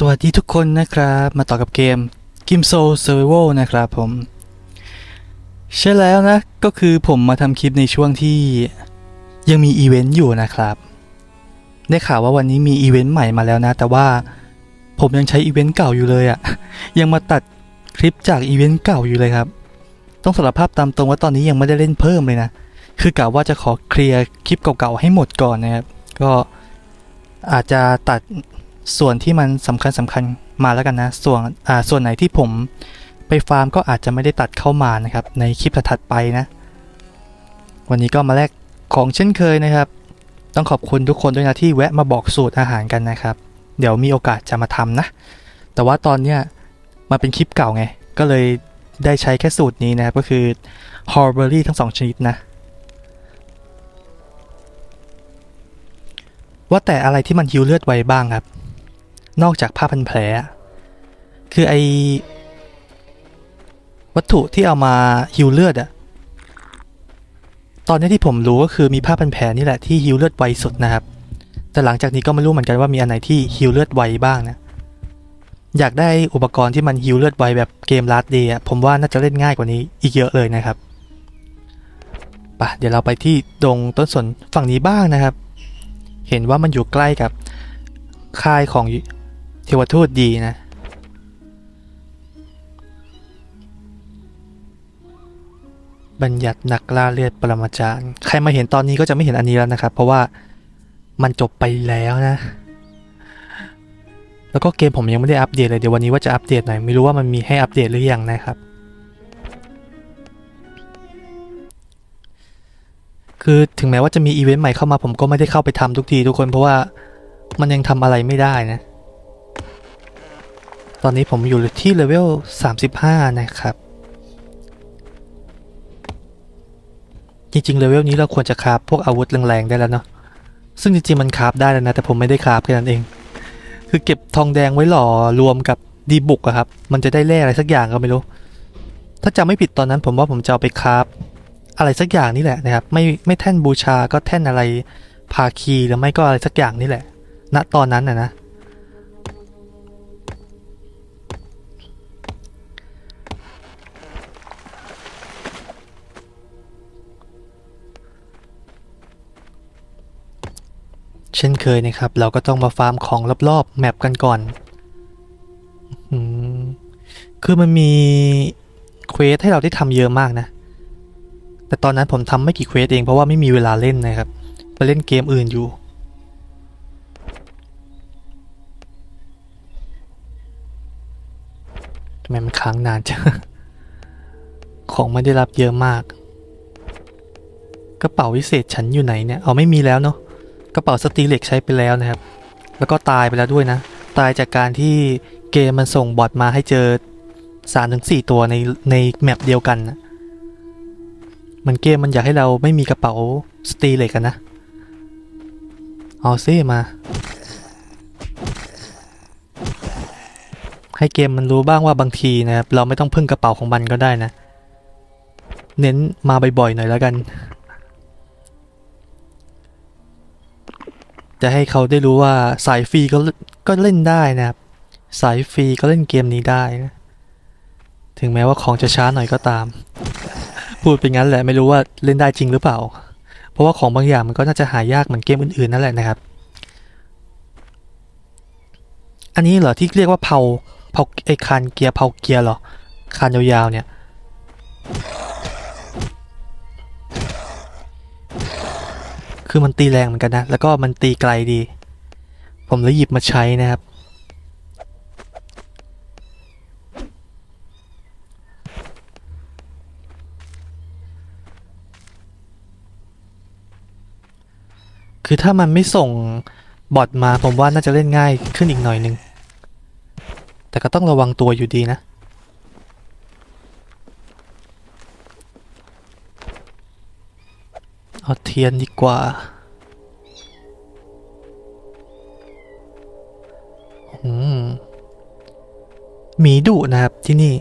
สวัสดีทุกคนนะครับ มาต่อกับเกม g i m s o Survival นะครับผม ใช่แล้วนะ ก็คือผมมาทำคลิปในช่วงที่ยังมีอีเวนต์อยู่นะครับ ได้ข่าวว่าวันนี้มีอีเวนต์ใหม่มาแล้วนะ แต่ว่าผมยังใช้อีเวนต์เก่าอยู่เลยอะ่ะ ยังมาตัดคลิปจากอีเวนต์เก่าอยู่เลยครับ ต้องสารภาพตามตรงว่าตอนนี้ยังไม่ได้เล่นเพิ่มเลยนะ คือกะว่าจะขอเคลียร์คลิปเก่าๆให้หมดก่อนนะครับ ก็อาจจะตัด ส่วนที่มันสำคัญสำคัญมาแล้วกันนะ ส่วนอ่าส่วนไหนที่ผมไปฟาร์มก็อาจจะไม่ได้ตัดเข้ามานะครับ ในคลิปถัดๆไปนะ วันนี้ก็มาแลกของเช่นเคยนะครับ ต้องขอบคุณทุกคนด้วยนะที่แวะมาบอกสูตรอาหารกันนะครับ เดี๋ยวมีโอกาสจะมาทำนะ แต่ว่าตอนเนี้ยมาเป็นคลิปเก่าไง ก็เลยได้ใช้แค่สูตรนี้นะครับ ก็คือ h o r b e r r y ทั้งสองชนิดนะว่าแต่อะไรที่มันฮิวเลือดไวบ้างครับ นอกจากผ้าพันแผล คือไอวัตถุที่เอามาฮิวเลือดอะตอนนี้ที่ผมรู้ก็คือมีผ้าพันแผลนี่แหละที่ฮิวเลือดไวสุดนะครับ แต่หลังจากนี้ก็ไม่รู้เหมือนกันว่ามีอันไหนที่ฮิวเลือดไวบ้างนะ อยากได้อุปกรณ์ที่มันฮิวเลือดไวแบบเกมลาสเดย์อะผมว่าน่าจะเล่นง่ายกว่านี้อีกเยอะเลยนะครับปะเดี๋ยวเราไปที่ดงต้นสนฝั่งนี้บ้างนะครับ เห็นว่ามันอยู่ใกล้กับค่ายของ เทวทูตดีนะ บัญญัตินักล่าเลือดปรมาจารย์ ใครมาเห็นตอนนี้ก็จะไม่เห็นอันนี้แล้วนะครับ เพราะว่ามันจบไปแล้วนะ แล้วก็เกมผมยังไม่ได้อัปเดตเลย เดี๋ยววันนี้ว่าจะอัปเดตหน่อย ไม่รู้ว่ามันมีให้อัปเดตหรือยังนะครับ คือถึงแม้ว่าจะมีอีเวนต์ใหม่เข้ามาผมก็ไม่ได้เข้าไปทำทุกทีทุกคนเพราะว่ามันยังทำอะไรไม่ได้นะ อนนี้ผมอยู่ที่เลเวล 35 นะครับ จริงๆเลเวลนี้เราควรจะคราฟพวกอาวุธแรงๆได้แล้วเนาะ ซึ่งจริงๆมันคราฟได้แล้วนะ แต่ผมไม่ได้คราฟแค่นั้นเอง คือเก็บทองแดงไว้หล่อรวมกับดีบุกอะครับ มันจะได้แร่อะไรสักอย่างก็ไม่รู้ ถ้าจำไม่ผิดตอนนั้นผมว่าผมจะเอาไปคราฟอะไรสักอย่างนี่แหละนะครับ ไม่ไม่แท่นบูชาก็แท่นอะไร ภาคีหรือไม่ก็อะไรสักอย่างนี่แหละ ณตอนนั้นนะนะ เช่นเคยนะครับ เราก็ต้องมาฟาร์มของรอบๆแมปกันก่อนอคือมันมีเควสให้เราได้ทำเยอะมากนะ แต่ตอนนั้นผมทำไม่กี่เควสเองเพราะว่าไม่มีเวลาเล่นนะครับไปเล่นเกมอื่นอยู่ทำไมมันค้างนานจัง ของไม่ได้รับเยอะมาก กระเป๋าวิเศษฉันอยู่ไหนเนี่ย เอาไม่มีแล้วเนาะ กระเป๋าสตีเล็กใช้ไปแล้วนะครับ แล้วก็ตายไปแล้วด้วยนะ ตายจากการที่เกมมันส่งบอทมาให้เจอสามถึงสี่ตัวในในแมปเดียวกันนะมันเกมมันอยากให้เราไม่มีกระเป๋าสตีเล็กกันนะ เอาซิมา ให้เกมมันรู้บ้างว่าบางทีนะครับ เราไม่ต้องพึ่งกระเป๋าของมันก็ได้นะ เน้นมาบ่อยๆหน่อยแล้วกัน จะให้เขาได้รู้ว่าสายฟรีก็ก็เล่นได้นะครับ สายฟรีก็เล่นเกมนี้ได้นะ ถึงแม้ว่าของจะช้าหน่อยก็ตาม พูดเป็นงั้นแหละไม่รู้ว่าเล่นได้จริงหรือเปล่า เพราะว่าของบางอย่างมันก็น่าจะหายากเหมือนเกมอื่นๆนั่นแหละนะครับ อันนี้เหรอที่เรียกว่าเผาเผาไอคานเกียร์เผาเกียร์เหรอคานยาวๆเนี่ย คือมันตีแรงเหมือนกันนะ แล้วก็มันตีไกลดี ผมเลยหยิบมาใช้นะครับ คือถ้ามันไม่ส่งบอทมาผมว่าน่าจะเล่นง่ายขึ้นอีกหน่อยนึง แต่ก็ต้องระวังตัวอยู่ดีนะ เอาเทียนดีกว่า อืม หมีดุนะครับที่นี่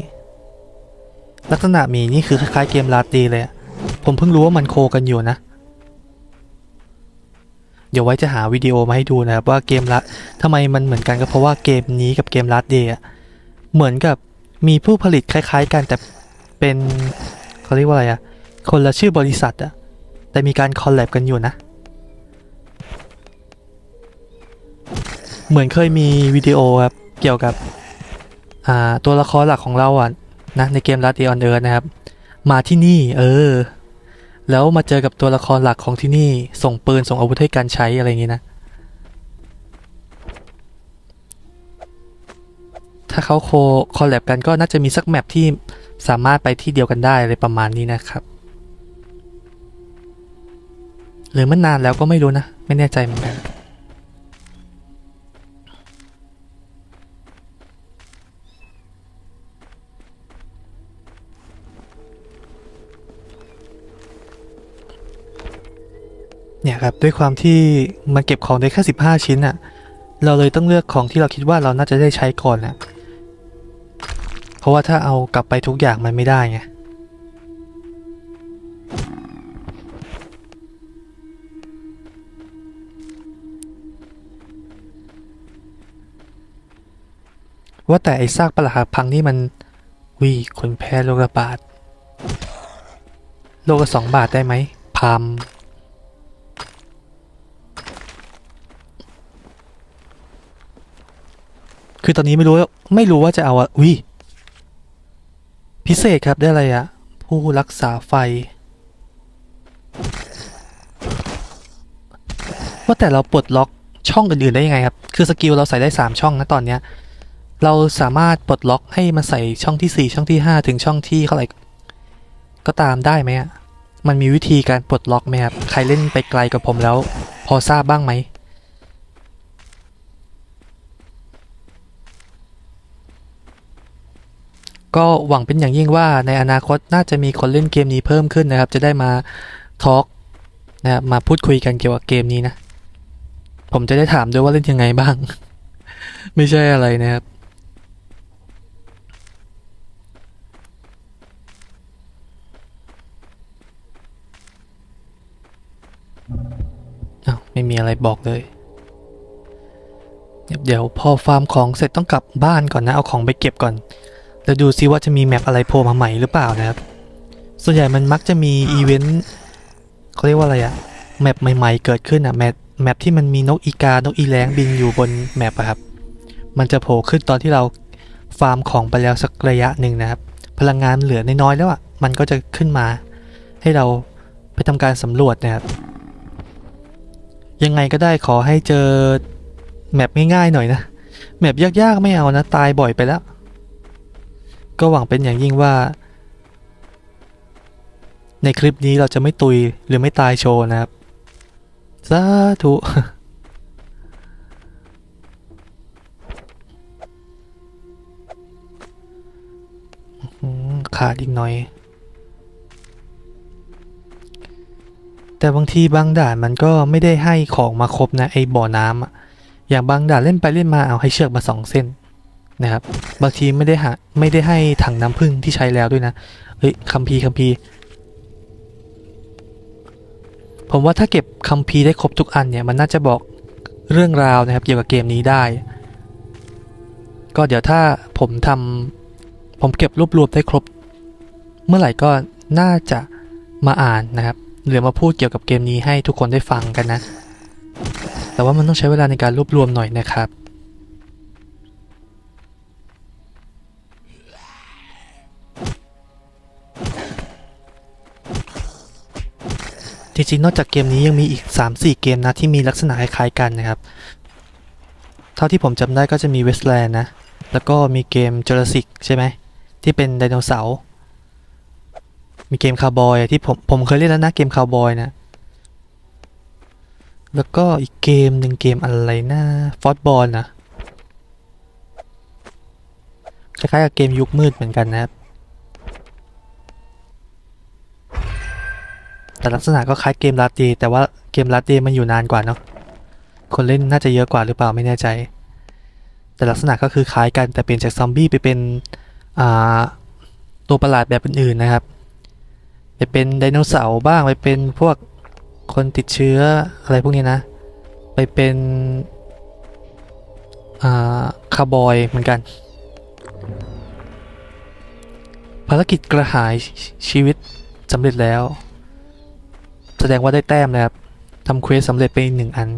ลักษณะหมีนี่คือคล้ายๆเกมลาตีเลยอะผมเพิ่งรู้ว่ามันโคกันอยู่นะ เดี๋ยวไว้จะหาวิดีโอมาให้ดูนะครับว่าเกมละทำไมมันเหมือนกันก็เพราะว่าเกมนี้กับเกมลัดเดย์เหมือนกับมีผู้ผลิตคล้าย ๆ กันแต่เป็นเขาเรียกว่าอะไรอะคนละชื่อบริษัทอะ แต่มีการคอลแลบกันอยู่นะ เหมือนเคยมีวิดีโอครับ เกี่ยวกับตัวละครหลักของเราอะนะในเกม Last Day on Earth นะครับ มาที่นี่ เออ แล้วมาเจอกับตัวละครหลักของที่นี่ ส่งปืนส่งอาวุธให้การใช้อะไรอย่างงี้นะ ถ้าเขาโคคอลแลบกันก็น่าจะมีสักแมปที่สามารถไปที่เดียวกันได้อะไรประมาณนี้นะครับ หรือมันนานแล้วก็ไม่รู้นะ ไม่แน่ใจเหมือนกันเนี่ยครับด้วยความที่มันเก็บของได้แค่15 ชิ้นอะเราเลยต้องเลือกของที่เราคิดว่าเราน่าจะได้ใช้ก่อนนะเพราะว่าถ้าเอากลับไปทุกอย่างมันไม่ได้ไง ว่าแต่ไอ้ซากปรักหักพังนี่มันวิคนแพ้โรคระบาดโลกละสองบาทได้ไหมพามคือตอนนี้ไม่รู้ไม่รู้ว่าจะเอาอะอุ้ยพิเศษครับได้อะไรอะผู้รักษาไฟ ว่าแต่เราปลดล็อกช่องอื่นๆได้ยังไงครับ คือสกิลเราใส่ได้ 3 ช่องนะตอนเนี้ย เราสามารถปลดล็อกให้มันใส่ช่องที่ 4 ช่องที่ 5 ถึงช่องที่เท่าไหร่ก็ตามได้ไหมอะมันมีวิธีการปลดล็อกไหมครับ ใครเล่นไปไกลกับผมแล้ว พอทราบบ้างไหม ก็หวังเป็นอย่างยิ่งว่าในอนาคตน่าจะมีคนเล่นเกมนี้เพิ่มขึ้นนะครับ จะได้มาทอล์กนะครับมาพูดคุยกันเกี่ยวกับเกมนี้นะ ผมจะได้ถามด้วยว่าเล่นยังไงบ้าง ไม่ใช่อะไรนะครับ ไม่มีอะไรบอกเลย เดี๋ยวพอฟาร์มของเสร็จต้องกลับบ้านก่อนนะ เอาของไปเก็บก่อน แล้วดูซิว่าจะมีแมปอะไรโผล่มาใหม่หรือเปล่านะครับ ส่วนใหญ่มันมักจะมีอีเวนต์เขาเรียกว่าอะไรอะแมปใหม่ๆเกิดขึ้นอะแมปแมปที่มันมีนกอีกา นกอีแร้งบินอยู่บนแมปอะครับ มันจะโผล่ขึ้นตอนที่เราฟาร์มของไปแล้วสักระยะหนึ่งนะครับ พลังงานเหลือน้อยๆแล้วอะมันก็จะขึ้นมา ให้เราไปทำการสำรวจนะครับ ยังไงก็ได้ขอให้เจอแมปง่ายๆหน่อยนะ แมปยากๆไม่เอานะ ตายบ่อยไปแล้ว ก็หวังเป็นอย่างยิ่งว่า ในคลิปนี้เราจะไม่ตุยหรือไม่ตายโชว์นะครับสาธุขาดอีกหน่อย แต่บางทีบางด่านมันก็ไม่ได้ให้ของมาครบนะไอ้บ่อน้ำอะอย่างบางด่านเล่นไปเล่นมาเอาให้เชือกมาสองเส้นนะครับ บางทีไม่ได้หาไม่ได้ให้ถังน้ำผึ้งที่ใช้แล้วด้วยนะเฮ้ยคัมภีร์คัมภีร์ผมว่าถ้าเก็บคัมภีร์ได้ครบทุกอันเนี่ยมันน่าจะบอกเรื่องราวนะครับเกี่ยวกับเกมนี้ได้ ก็เดี๋ยวถ้าผมทำผมเก็บรวบรวมได้ครบ เมื่อไหร่ก็น่าจะมาอ่านนะครับ หรือมาพูดเกี่ยวกับเกมนี้ให้ทุกคนได้ฟังกันนะ แต่ว่ามันต้องใช้เวลาในการรวบรวมหน่อยนะครับ จริงๆ นอกจากเกมนี้ยังมีอีก 3-4 เกมนะที่มีลักษณะคล้ายๆกันนะครับ เท่าที่ผมจำได้ก็จะมี Westland นะ แล้วก็มีเกม Jurassic ใช่ไหมที่เป็นไดโนเสาร์ มีเกมคาวบอยที่ผมผมเคยเล่นแล้วนะเกมคาวบอยนะ แล้วก็อีกเกมหนึ่งเกมอะไรนะฟอสบอลนะคล้ายๆกับเกมยุคมืดเหมือนกันนะครับ แต่ลักษณะก็คล้ายเกมลาเดแต่ว่าเกมลาเดมันอยู่นานกว่าเนาะ คนเล่นน่าจะเยอะกว่าหรือเปล่าไม่แน่ใจ แต่ลักษณะก็คือคล้ายกันแต่เปลี่ยนจากซอมบี้ไปเป็นตัวประหลาดแบบอื่นๆนะครับ ไปเป็นไดโนเสาร์บ้างไปเป็นพวกคนติดเชื้ออะไรพวกนี้นะ ไปเป็นคาร์บอยเหมือนกัน ภารกิจกระหายชีวิตสำเร็จแล้ว แสดงว่าได้แต้มนะครับทำเควสสำเร็จไปหนึ่งอัน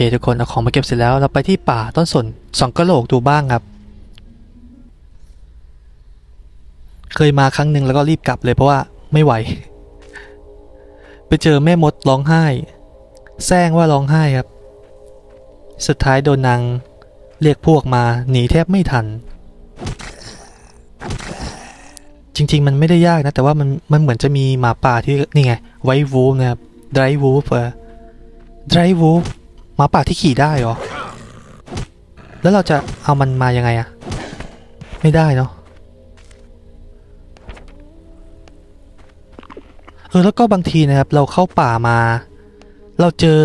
เคทุกคนเอาของมาเก็บเสร็จแล้วเราไปที่ป่าต้นสนสองกะโหลกดูบ้างครับ เคยมาครั้งหนึ่งแล้วก็รีบกลับเลยเพราะว่าไม่ไหว ไปเจอแม่มดร้องไห้ แซงว่าร้องไห้ครับ สุดท้ายโดนนางเรียกพวกมาหนีแทบไม่ทัน จริง ๆ มันไม่ได้ยากนะ แต่ว่ามันมันเหมือนจะมีหมาป่าที่นี่ไงไววูฟนะครับไดวูฟเออไดวูฟ หมาป่าที่ขี่ได้เหรอ แล้วเราจะเอามันมายังไงอะไม่ได้เนาะเออแล้วก็บางทีนะครับเราเข้าป่ามา เราเจอ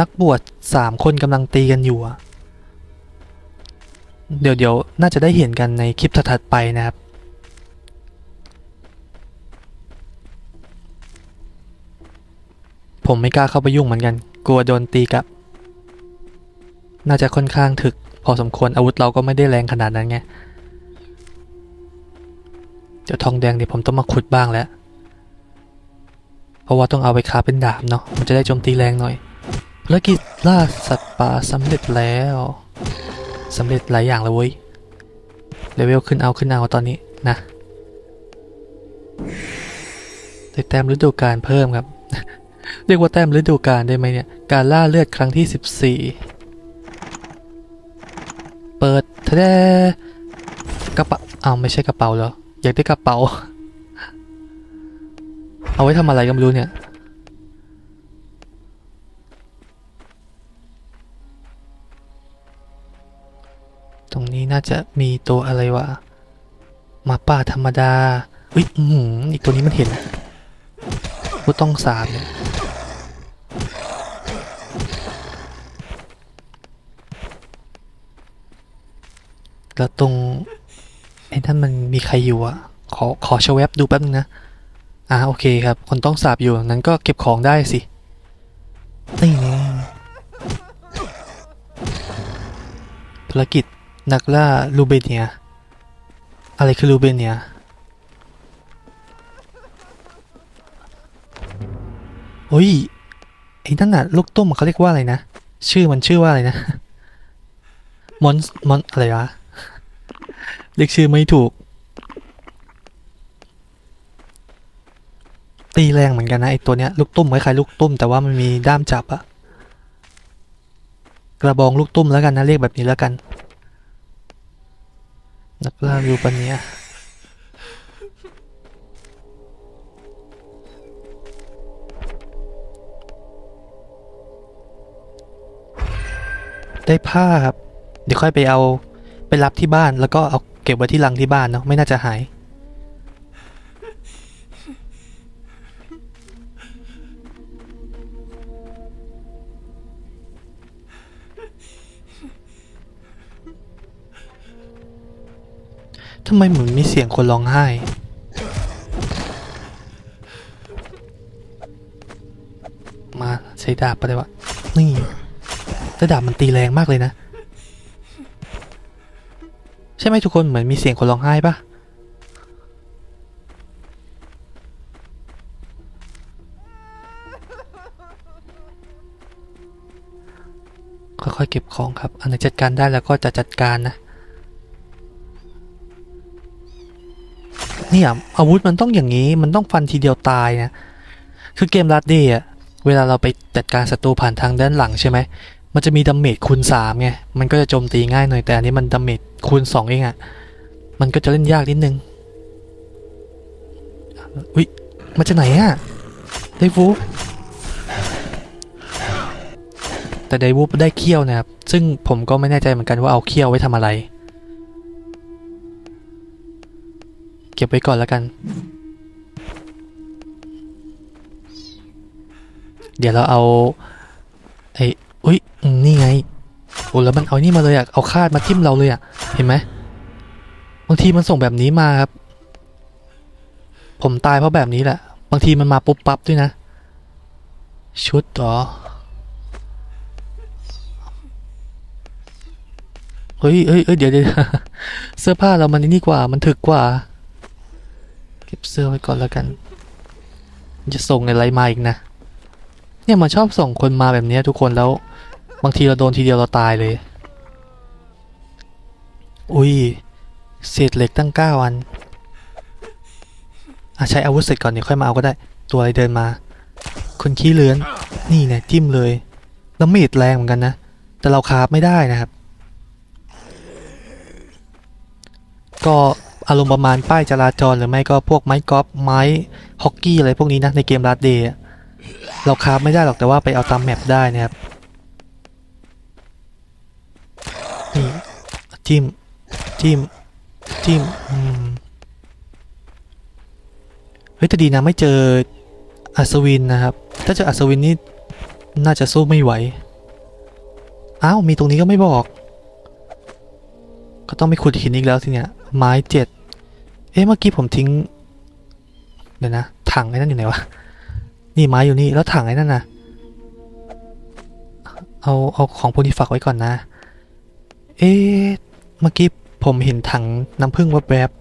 นักบวชสามคนกำลังตีกันอยู่อะเดี๋ยวเดี๋ยวน่าจะได้เห็นกันในคลิปถัดไปนะครับ ผมไม่กล้าเข้าไปยุ่งเหมือนกัน กลัวโดนตีกลับ น่าจะค่อนข้างถึก พอสมควรอาวุธเราก็ไม่ได้แรงขนาดนั้นไง เดี๋ยวทองแดงเดี๋ยวผมต้องมาขุดบ้างแล้ว เพราะว่าต้องเอาไปค้าเป็นดาบเนาะ มันจะได้โจมตีแรงหน่อยภารกิจล่าสัตว์ป่าสำเร็จแล้วสำเร็จหลายอย่างเลยเว้ย เลเวลขึ้นเอาขึ้นเอาตอนนี้นะได้แต้มฤดูกาลเพิ่มครับ เรียกว่าแต้มฤดูกาลได้ไหมเนี่ย การล่าเลือดครั้งที่ 14 เปิดทะเลกระเป๋าเอาวไม่ใช่กระเป๋าเหรอ อยากได้กระเป๋า เอาไว้ทำอะไรก็ไม่รู้เนี่ย ตรงนี้น่าจะมีตัวอะไรวะมาป่าธรรมดาเฮ้ยอือหืออีกตัวนี้มันเห็นผู้ต้องสาบเนี่ย แล้วตรงไอ้นั่นมันมีใครอยู่อะขอขอชะแวบดูแป๊บนึงนะ อ่าโอเคครับ คนต้องสาบอยู่นั้นก็เก็บของได้สินี่ไงภารกิจนักล่าลูเบเนีย อะไรคือลูเบเนีย โอ้ย ไอ้นั่นน่ะลูกตุ้มเขาเรียกว่าอะไรนะ ชื่อมันชื่อว่าอะไรนะ มอน มอน อะไรวะ เรียกชื่อไม่ถูก ตีแรงเหมือนกันนะไอตัวเนี้ยลูกตุ้มคล้ายๆลูกตุ้มแต่ว่ามันมีด้ามจับอะกระบองลูกตุ้มแล้วกันนะเรียกแบบนี้แล้วกัน นักล่ารูปานเนี้ยได้ผ้าครับ เดี๋ยวค่อยไปเอาไปรับที่บ้านแล้วก็เอา ก็บไว้ที่ลังที่บ้านเนาะไม่น่าจะหาย ทำไมเหมือนมีเสียงคนร้องไห้มาใช้ดาบไปเลยวะนี่แต่ดาบมันตีแรงมากเลยนะ ใช่ไหมทุกคนเหมือนมีเสียงคนร้องไห้ปะค่อยๆเก็บของครับ อันไหนจัดการได้แล้วก็จะจัดการนะ เนี่ยอาวุธมันต้องอย่างนี้ มันต้องฟันทีเดียวตายนะ คือเกมลัดเดย์อะเวลาเราไปจัดการศัตรูผ่านทางด้านหลังใช่ไหม มันจะมีดาเมจคูณสามไง มันก็จะโจมตีง่ายหน่อยแต่อันนี้มันดาเมจคูณสองเองอะมันก็จะเล่นยากนิดนึง อุ้ยมาจากไหนอะไดวูฟแต่ไดวูฟได้เขี้ยวนะครับ ซึ่งผมก็ไม่แน่ใจเหมือนกันว่าเอาเขี้ยวไว้ทำอะไร เก็บไว้ก่อนแล้วกัน เดี๋ยวเราเอาไอ้ นี่ไงโอ้แล้วมันเอานี่มาเลยอะเอาคาดมาจิ้มเราเลยอะเห็นไหมบางทีมันส่งแบบนี้มาครับ ผมตายเพราะแบบนี้แหละ บางทีมันมาปุ๊บปั๊บด้วยนะ ชุดเหรอเฮ้ยเฮ้ยเฮ้ยเดี๋ยวเดี๋ยวเสื้อผ้าเรามันนี่กว่า มันถึกกว่า เก็บเสื้อไว้ก่อนแล้วกัน จะส่งอะไรมาอีกนะ เนี่ยมันชอบส่งคนมาแบบนี้ทุกคนแล้ว บางทีเราโดนทีเดียวเราตายเลย อุ้ยเศษเหล็กตั้งเก้าอันอะใช้อาวุธเสร็จก่อนเดี๋ยวค่อยมาเอาก็ได้ ตัวอะไรเดินมา คนขี้เลือน นี่เนี่ยจิ้มเลย แล้วมีดแรงเหมือนกันนะ แต่เราคาบไม่ได้นะครับ ก็อารมณ์ประมาณป้ายจราจรหรือไม่ก็พวกไม้กอล์ฟไม้ฮอกกี้อะไรพวกนี้นะในเกมรัดเดย์เราคาบไม่ได้หรอกแต่ว่าไปเอาตามแมปได้นะครับ นี่ จิ้มจิ้มจิ้มอืมเฮ้ยแต่ดีนะไม่เจออัศวินนะครับ ถ้าเจออัศวินนี่น่าจะสู้ไม่ไหว อ้าว มีตรงนี้ก็ไม่บอก ก็ต้องไปขุดหินอีกแล้วทีเนี้ยไม้เจ็ด เอ๊ะ เมื่อกี้ผมทิ้ง เดี๋ยวนะ ถังไอ้นั่นอยู่ไหนวะ นี่ไม้อยู่นี่ แล้วถังไอ้นั่นนะเอา เอาของพวกนี้ฝากไว้ก่อนนะ เอ๊ะ เมื่อกี้ผมเห็นถังน้ำผึ้งแวบๆ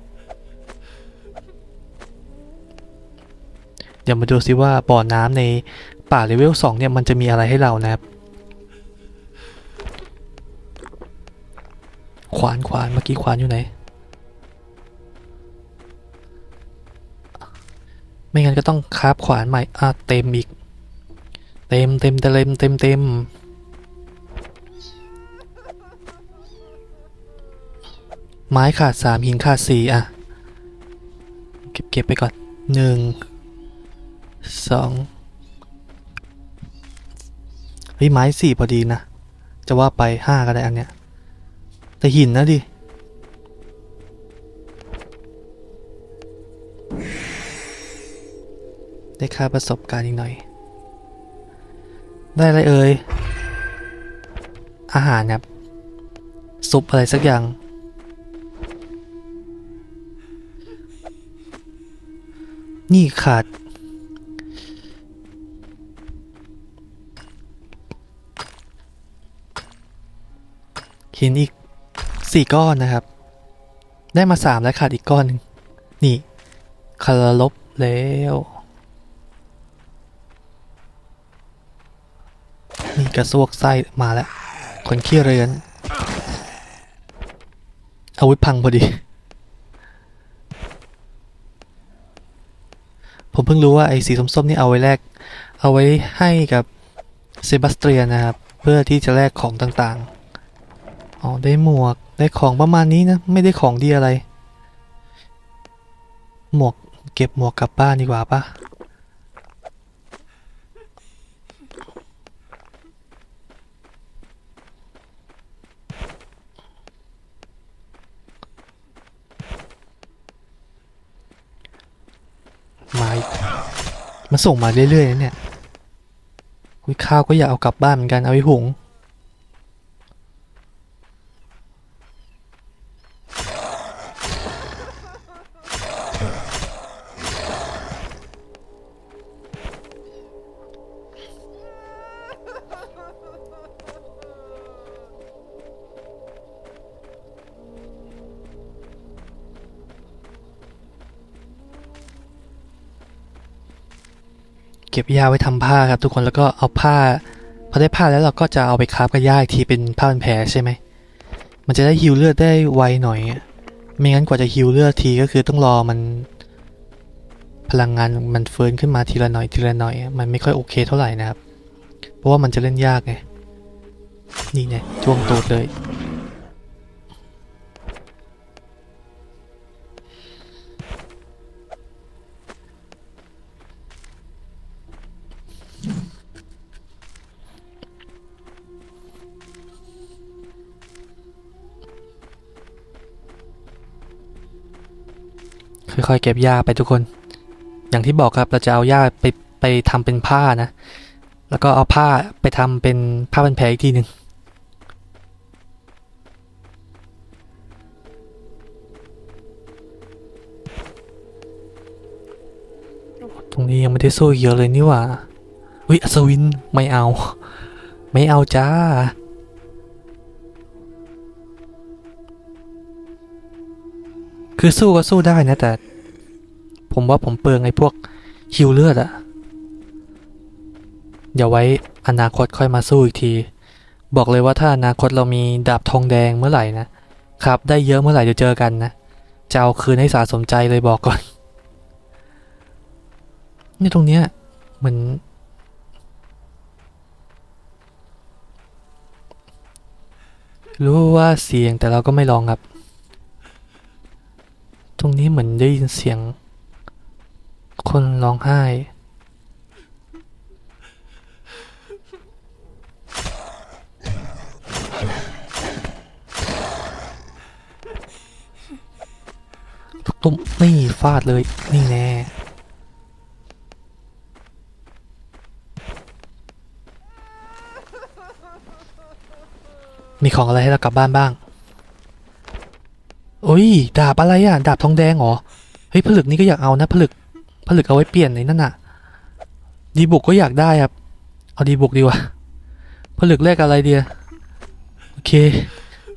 เดี๋ยวมาดูซิว่าบ่อน้ำในป่าเลเวล2เนี่ยมันจะมีอะไรให้เรานะครับ ขวานขวานเมื่อกี้ขวานอยู่ไหน ไม่งั้นก็ต้องคราบขวานใหม่อะเต็มอีก เต็มเต็มเต็มเต็มเต็ม ไม้ขาดสามหินขาดสี่อะ เก็บเก็บไปก่อนหนึ่งสองเฮ้ยไม้สี่พอดีนะ จะว่าไปห้าก็ได้อันเนี้ย แต่หินนะดิได้ค่าประสบการณ์อีกหน่อย ได้อะไรเอ่ย อาหารครับ ซุปอะไรสักอย่าง นี่ขาด หินอีกสี่ก้อนนะครับ ได้มาสามแล้วขาดอีกก้อนหนึ่งนี่คาราลบแล้ว นี่กระซวกไส้มาแล้ว คนขี้เรือนอาวุธพังพอดี ผมเพิ่งรู้ว่าไอ้สีส้มๆนี่เอาไว้แลกเอาไว้ให้กับเซบาสเตียนนะครับ เพื่อที่จะแลกของต่างๆ อ๋อ ได้หมวก ได้ของประมาณนี้นะ ไม่ได้ของดีอะไร หมวก เก็บหมวกกลับบ้านดีกว่าปะมาอีกมัน ส่งมาเรื่อยๆนะเนี่ยอุ๊ยข้าวก็อยากเอากลับบ้านเหมือนกันเอาไปหุง ก็บหญ้าไว้ทำผ้าครับ ทุกคนแล้วก็เอาผ้าพอได้ผ้าแล้วเราก็จะเอาไปคราฟกับหญ้าอีกทีเป็นผ้าพันแผลใช่ไหมมันจะได้ฮิวเลือดได้ไวหน่อย ไม่งั้นกว่าจะฮิวเลือดทีก็คือต้องรอมันพลังงานมันเฟิร์นขึ้นมาทีละหน่อยทีละหน่อย มันไม่ค่อยโอเคเท่าไหร่นะครับ เพราะว่ามันจะเล่นยากไง นี่ไงจ้วงตูดเลย ค่อยๆเก็บหญ้าไปทุกคน อย่างที่บอกครับเราจะเอาหญ้าไปไปทำเป็นผ้านะ แล้วก็เอาผ้าไปทำเป็นผ้าพันแผลอีกทีหนึ่งตรงนี้ยังไม่ได้สู้เยอะเลยนี่หว่าอุ้ยอัศวินไม่เอา ไม่เอาจ้าคือสู้ก็สู้ได้นะแต่ ผมว่าผมเปลืองไอ้พวกฮิวเลือดอะเดี๋ยวไว้อนาคตค่อยมาสู้อีกที บอกเลยว่าถ้าอนาคตเรามีดาบทองแดงเมื่อไหร่นะครับ ได้เยอะเมื่อไหร่จะเจอกันนะจะเอาคืนให้สาสมใจเลยบอกก่อนนี่ตรงเนี้ยเหมือนรู้ว่าเสียงแต่เราก็ไม่ลองครับ ตรงนี้เหมือนได้ยินเสียง คนร้องไห้ ตุ้มนี่ฟาดเลย นี่แน่มีของอะไรให้เรากลับบ้านบ้างโอ้ย ดาบอะไรอะดาบทองแดงเหรอ เฮ้ยผลึกนี่ก็อยากเอานะผลึก ผลึกเอาไว้เปลี่ยนในนั่นน่ะ ดีบุกก็อยากได้ครับ เอาดีบุกดีกว่าผลึกแรกอะไรเดียโอเค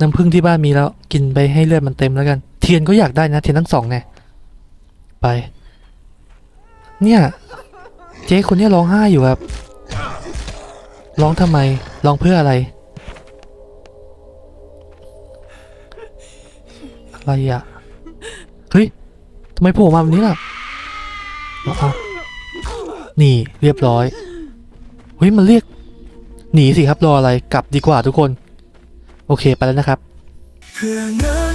น้ำผึ้งที่บ้านมีแล้ว กินไปให้เลือดมันเต็มแล้วกัน เทียนก็อยากได้นะ เทียนทั้งสองเนี่ยไป เนี่ย เจ๊คนเนี้ยร้องไห้อยู่ครับ ร้องทำไม ร้องเพื่ออะไร อะไรอะเฮ้ยทำไมโผล่มาแบบนี้ล่ะ เอานี่เรียบร้อย เฮ้ย มันเรียก หนีสิครับรออะไรกลับดีกว่าทุกคน โอเคไปแล้วนะครับเพื่อเงิน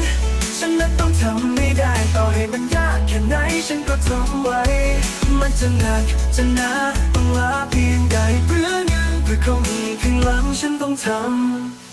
ฉันนั้นต้องทำไม่ได้ต่อให้มันยากแค่ไหนฉันก็ทำไว้ มันจะหนักจะหนาต้องลาเพียงใดเพื่อเงินเพื่อเขามีข้างหลังฉันต้องทำ